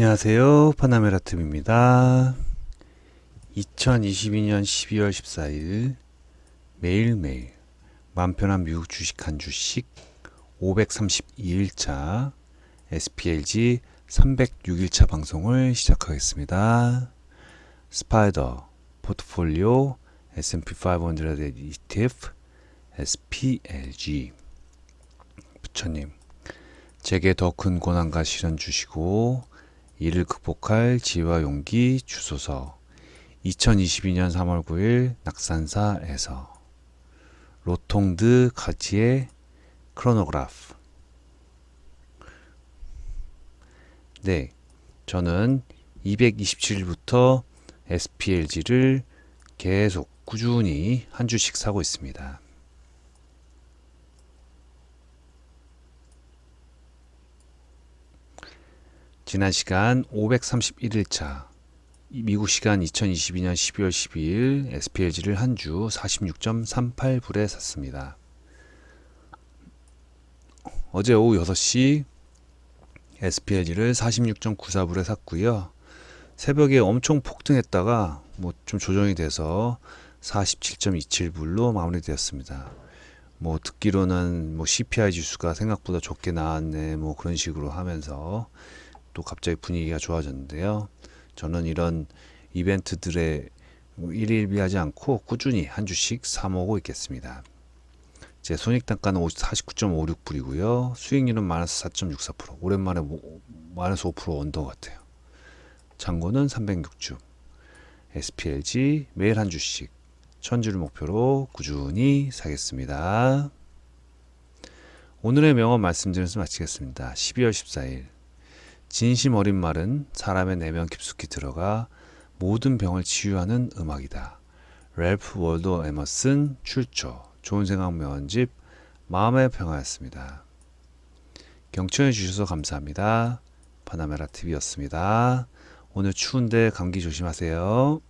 안녕하세요. 파나메라 틈입니다. 2022년 12월 14일 매일매일 맘 편한 미국 주식 한 주씩 532일차 SPLG 306일차 방송을 시작하겠습니다. 스파이더 포트폴리오 S&P 500 ETF SPLG 부처님 제게 더 큰 고난과 시련 주시고 이를 극복할 지혜와 용기 주소서. 2022년 3월 9일 낙산사에서. 로통드 가지의 크로노그라프. 네, 저는 227일부터 SPLG를 계속 꾸준히 한 주씩 사고 있습니다. 지난 시간 531일차 미국 시간 2022년 12월 12일 SPLG를 한 주 46.38불에 샀습니다. 어제 오후 6시 SPLG를 46.94불에 샀고요. 새벽에 엄청 폭등했다가 뭐 좀 조정이 돼서 47.27불로 마무리되었습니다. 뭐 듣기로는 뭐 CPI 지수가 생각보다 좋게 나왔네 뭐 그런 식으로 하면서 또 갑자기 분위기가 좋아졌는데요. 저는 이런 이벤트들에 뭐 일일비하지 않고 꾸준히 한 주씩 사 모으고 있겠습니다. 제 손익 단가는 49.56불이고요. 수익률은 마이너스 4.64%. 오랜만에 뭐- 마이너스 5% 언더 같아요. 잔고는 306주. SPLG 매일 한 주씩 천주를 목표로 꾸준히 사겠습니다. 오늘의 명언 말씀드리면서 마치겠습니다. 12월 14일 진심 어린 말은 사람의 내면 깊숙이 들어가 모든 병을 치유하는 음악이다. 랄프 월도 에머슨 출처 좋은 생각 명언집 마음의 평화였습니다. 경청해 주셔서 감사합니다. 파나메라 TV였습니다. 오늘 추운데 감기 조심하세요.